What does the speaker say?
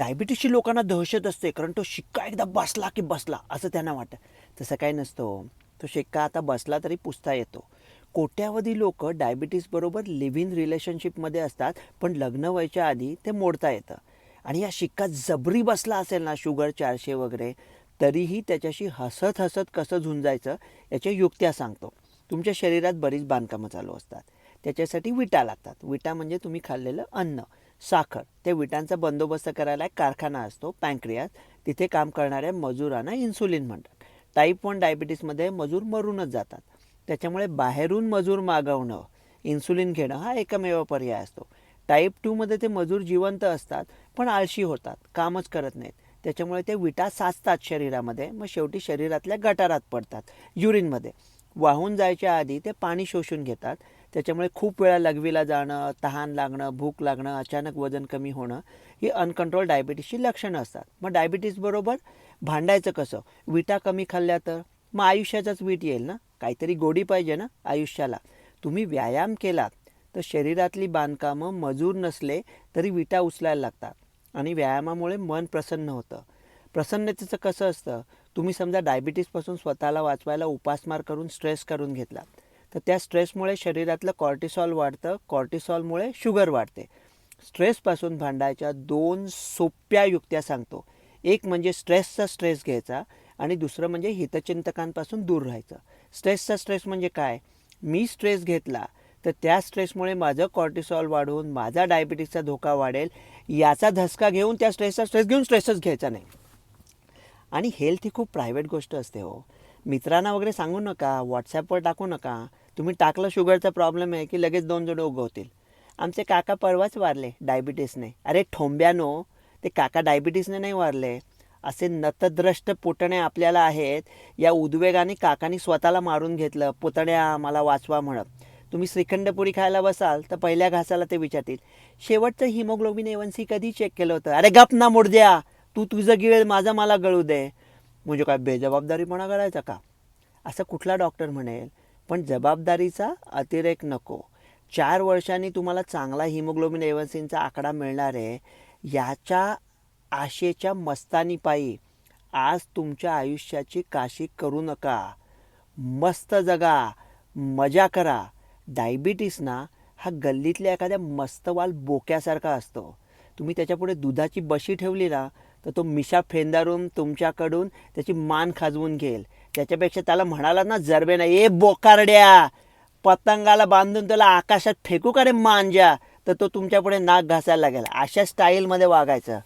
डायबिटीसची लोकांना दहशत असते कारण तो शिक्का एकदा बसला की बसला असं त्यांना वाटतं. तसं काही नसतं हो. तो शिक्का आता बसला तरी पुसता येतो. कोट्यावधी लोक डायबिटीसबरोबर लिव्ह इन रिलेशनशिपमध्ये असतात पण लग्न व्हायच्या आधी ते मोडता येतं. आणि या शिक्का जबरी बसला असेल ना शुगर चारशे वगैरे तरीही त्याच्याशी हसत हसत कसं झुंजायचं याच्या युक्त्या सांगतो. तुमच्या शरीरात बरीच बांधकामं चालू असतात. त्याच्यासाठी विटा लागतात. विटा म्हणजे तुम्ही खाल्लेलं अन्न. साखर. ते विटांचा बंदोबस्त करायला एक कारखाना असतो पँक्रियास तिथे काम करणाऱ्या मजुरांना इन्सुलिन म्हणतात. टाईप वन डायबिटीसमध्ये मजूर मरूनच जातात. त्याच्यामुळे बाहेरून मजूर मागवणं इन्सुलिन घेणं हा एकमेव पर्याय असतो. टाईप टूमध्ये ते मजूर जिवंत असतात पण आळशी होतात कामच करत नाहीत. त्याच्यामुळे ते विटा साचतात शरीरामध्ये मग शेवटी शरीरातल्या गटारात पडतात युरिनमध्ये. वाहून जायच्या आधी ते पाणी शोषून घेतात. त्याच्यामुळे खूप वेळा लघवीला जाणं तहान लागणं भूक लागणं अचानक वजन कमी होणं ही अनकंट्रोल डायबिटीसची लक्षणं असतात. मग डायबिटीसबरोबर भांडायचं कसं? विटा कमी खाल्ल्या तर? मग आयुष्याचाच वीट येईल ना? काहीतरी गोडी पाहिजे ना आयुष्याला? तुम्ही व्यायाम केलात तर शरीरातली बांधकामं मजूर नसले तरी विटा उचलायला लागतात. आणि व्यायामामुळे मन प्रसन्न होतं. प्रसन्नतेचं कसं असतं? तुम्ही समजा डायबिटीसपासून स्वतःला वाचवायला उपासमार करून स्ट्रेस करून घेतला तर त्या स्ट्रेसमुळे शरीरातलं कॉर्टिसॉल वाढतं कॉर्टिसॉलमुळे शुगर वाढते. स्ट्रेसपासून भांडायच्या दोन सोप्या युक्त्या सांगतो. एक म्हणजे स्ट्रेसचा स्ट्रेस घ्यायचा आणि दुसरं म्हणजे हितचिंतकांपासून दूर राहायचं. स्ट्रेसचा स्ट्रेस म्हणजे काय? मी स्ट्रेस घेतला तर त्या स्ट्रेसमुळे माझं कॉर्टिसॉल वाढून माझा डायबिटीसचा धोका वाढेल याचा धसका घेऊन त्या स्ट्रेसचा स्ट्रेस घेऊन स्ट्रेसच घ्यायचा नाही. आणि हेल्थ ही खूप प्रायव्हेट गोष्ट असते हो. मित्रांना वगैरे सांगू नका व्हॉट्सॲपवर टाकू नका. तुम्ही टाकलं शुगरचा प्रॉब्लेम आहे की लगेच दोन जोडे उगवतील. आमचे काका परवाच वारले डायबिटीसने. अरे ठोंब्यानो ते काका डायबिटीसने नाही वारले. असे नतद्रष्ट पुतणे आपल्याला आहेत. या उद्वेगाने काकानी स्वतःला मारून घेतलं पुतण्या मला वाचवा म्हणत. तुम्ही श्रीखंडपुरी खायला बसाल तर पहिल्या घासाला ते विचारतील. शेवटचं हिमोग्लोबिन एवनसी कधी चेक केलं होतं? अरे गप ना मुडद्या तू तुझं गिळेल माझं मला गळू दे. म्हणजे काय बेजबाबदारीपणा करायचा का? असं कुठला डॉक्टर म्हणेल? पण जबाबदारीचा अतिरेक नको. चार वर्षांनी तुम्हाला चांगला हिमोग्लोबिन एवनसीनचा आकडा मिळणार आहे. याच्या आशेच्या मस्तानीपायी आज तुमच्या आयुष्याची काशी करू नका. मस्त जगा मजा करा. डायबिटीस ना हा गल्लीतल्या एखाद्या मस्तवाल बोक्यासारखा असतो. तुम्ही त्याच्यापुढे दुधाची बशी ठेवली ना तर तो मिशा फेंदारून तुमच्याकडून त्याची मान खाजवून घेईल. त्याच्यापेक्षा त्याला म्हणाला ना जरबे नाही. ए बोकारड्या! पतंगाला बांधून त्याला आकाशात फेकू का रे मांजा तर तो तुमच्यापुढे नाक घासायला लागेल. अशा स्टाईलमध्ये वागायचं.